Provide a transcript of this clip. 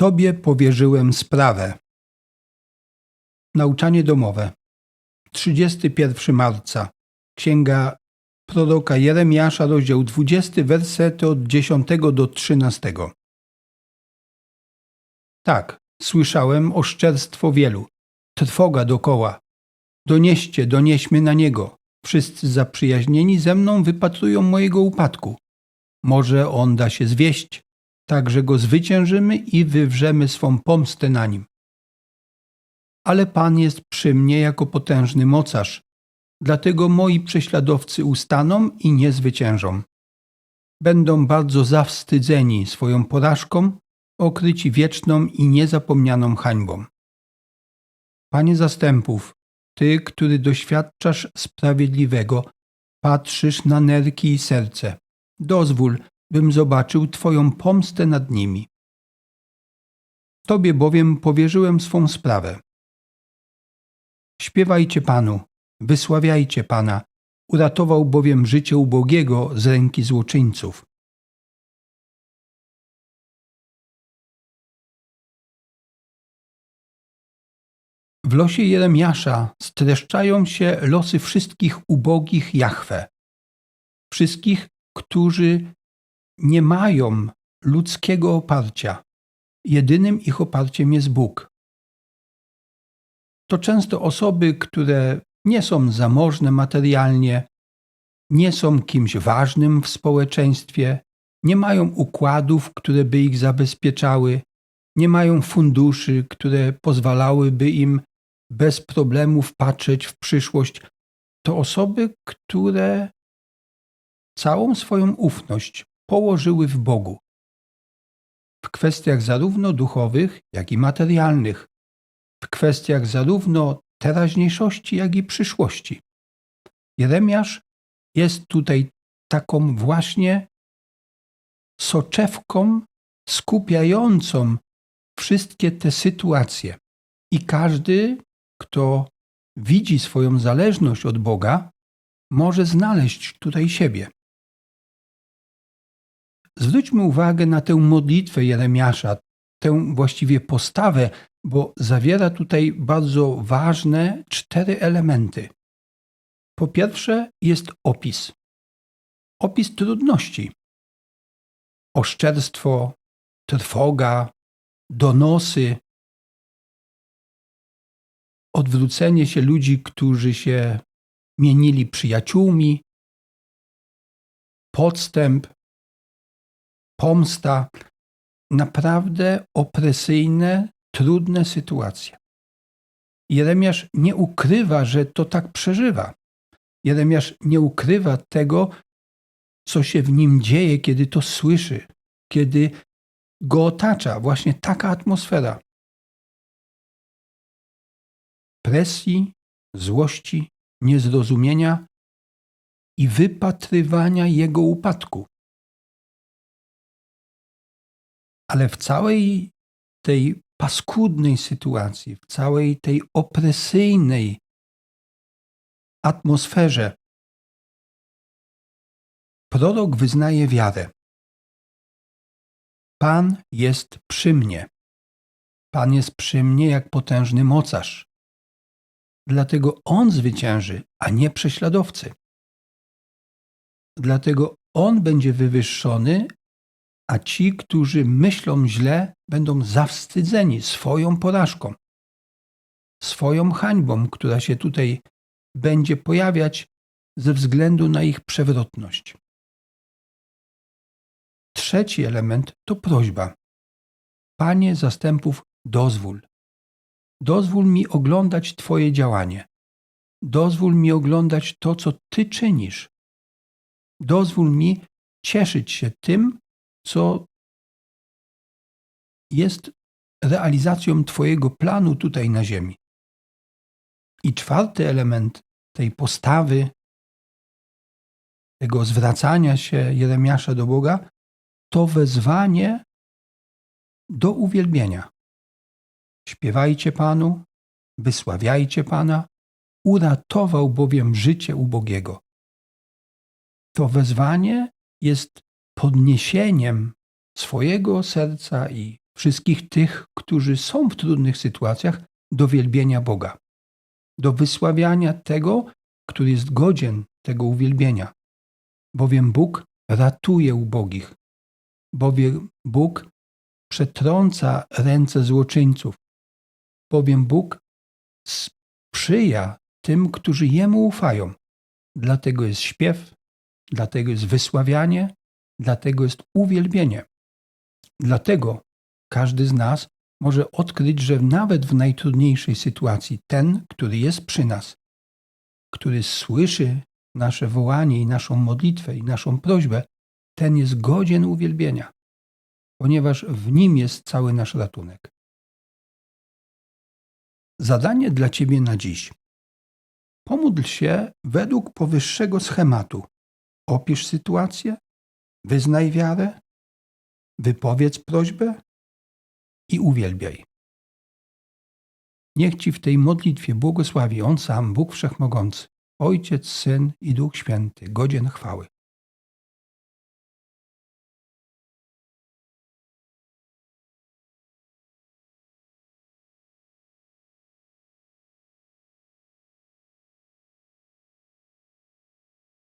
Tobie powierzyłem sprawę. Nauczanie domowe. 31 marca. Księga proroka Jeremiasza, rozdział 20, wersety od 10 do 13. Tak, słyszałem oszczerstwo wielu, trwoga dokoła. Donieście, donieśmy na niego. Wszyscy zaprzyjaźnieni ze mną wypatrują mojego upadku. Może on da się zwieść, tak że go zwyciężymy i wywrzemy swą pomstę na nim. Ale Pan jest przy mnie jako potężny mocarz, dlatego moi prześladowcy ustaną i nie zwyciężą. Będą bardzo zawstydzeni swoją porażką, okryci wieczną i niezapomnianą hańbą. Panie zastępów, Ty, który doświadczasz sprawiedliwego, patrzysz na nerki i serce. Dozwól, bym zobaczył Twoją pomstę nad nimi. Tobie bowiem powierzyłem swą sprawę. Śpiewajcie Panu, wysławiajcie Pana, uratował bowiem życie ubogiego z ręki złoczyńców. W losie Jeremiasza streszczają się losy wszystkich ubogich Jahwe. Wszystkich, którzy nie mają ludzkiego oparcia. Jedynym ich oparciem jest Bóg. To często osoby, które nie są zamożne materialnie, nie są kimś ważnym w społeczeństwie, nie mają układów, które by ich zabezpieczały, nie mają funduszy, które pozwalałyby im bez problemów patrzeć w przyszłość. To osoby, które całą swoją ufność położyły w Bogu. W kwestiach zarówno duchowych, jak i materialnych, w kwestiach zarówno teraźniejszości, jak i przyszłości. Jeremiasz jest tutaj taką właśnie soczewką skupiającą wszystkie te sytuacje. I każdy, kto widzi swoją zależność od Boga, może znaleźć tutaj siebie. Zwróćmy uwagę na tę modlitwę Jeremiasza, tę właściwie postawę, bo zawiera tutaj bardzo ważne cztery elementy. Po pierwsze jest opis. Opis trudności. Oszczerstwo, trwoga, donosy, odwrócenie się ludzi, którzy się mienili przyjaciółmi, podstęp, pomsta, naprawdę opresyjne, trudne sytuacje. Jeremiasz nie ukrywa, że to tak przeżywa. Jeremiasz nie ukrywa tego, co się w nim dzieje, kiedy to słyszy, kiedy go otacza właśnie taka atmosfera presji, złości, niezrozumienia i wypatrywania jego upadku. Ale w całej tej paskudnej sytuacji, w całej tej opresyjnej atmosferze, prorok wyznaje wiarę. Pan jest przy mnie. Pan jest przy mnie jak potężny mocarz. Dlatego on zwycięży, a nie prześladowcy. Dlatego on będzie wywyższony, a ci, którzy myślą źle, będą zawstydzeni swoją porażką, swoją hańbą, która się tutaj będzie pojawiać ze względu na ich przewrotność. Trzeci element to prośba. Panie zastępów, dozwól. Dozwól mi oglądać Twoje działanie. Dozwól mi oglądać to, co Ty czynisz. Dozwól mi cieszyć się tym, co jest realizacją Twojego planu tutaj na Ziemi. I czwarty element tej postawy, tego zwracania się Jeremiasza do Boga, to wezwanie do uwielbienia. Śpiewajcie Panu, wysławiajcie Pana, uratował bowiem życie ubogiego. To wezwanie jest podniesieniem swojego serca i wszystkich tych, którzy są w trudnych sytuacjach, do wielbienia Boga, do wysławiania tego, który jest godzien tego uwielbienia. Bowiem Bóg ratuje ubogich, bowiem Bóg przetrąca ręce złoczyńców, bowiem Bóg sprzyja tym, którzy Jemu ufają. Dlatego jest śpiew, dlatego jest wysławianie, dlatego jest uwielbienie. Dlatego każdy z nas może odkryć, że nawet w najtrudniejszej sytuacji ten, który jest przy nas, który słyszy nasze wołanie i naszą modlitwę i naszą prośbę, ten jest godzien uwielbienia, ponieważ w nim jest cały nasz ratunek. Zadanie dla Ciebie na dziś. Pomódl się według powyższego schematu. Opisz sytuację, wyznaj wiarę, wypowiedz prośbę i uwielbiaj. Niech Ci w tej modlitwie błogosławi On sam, Bóg Wszechmogący, Ojciec, Syn i Duch Święty, godzien chwały.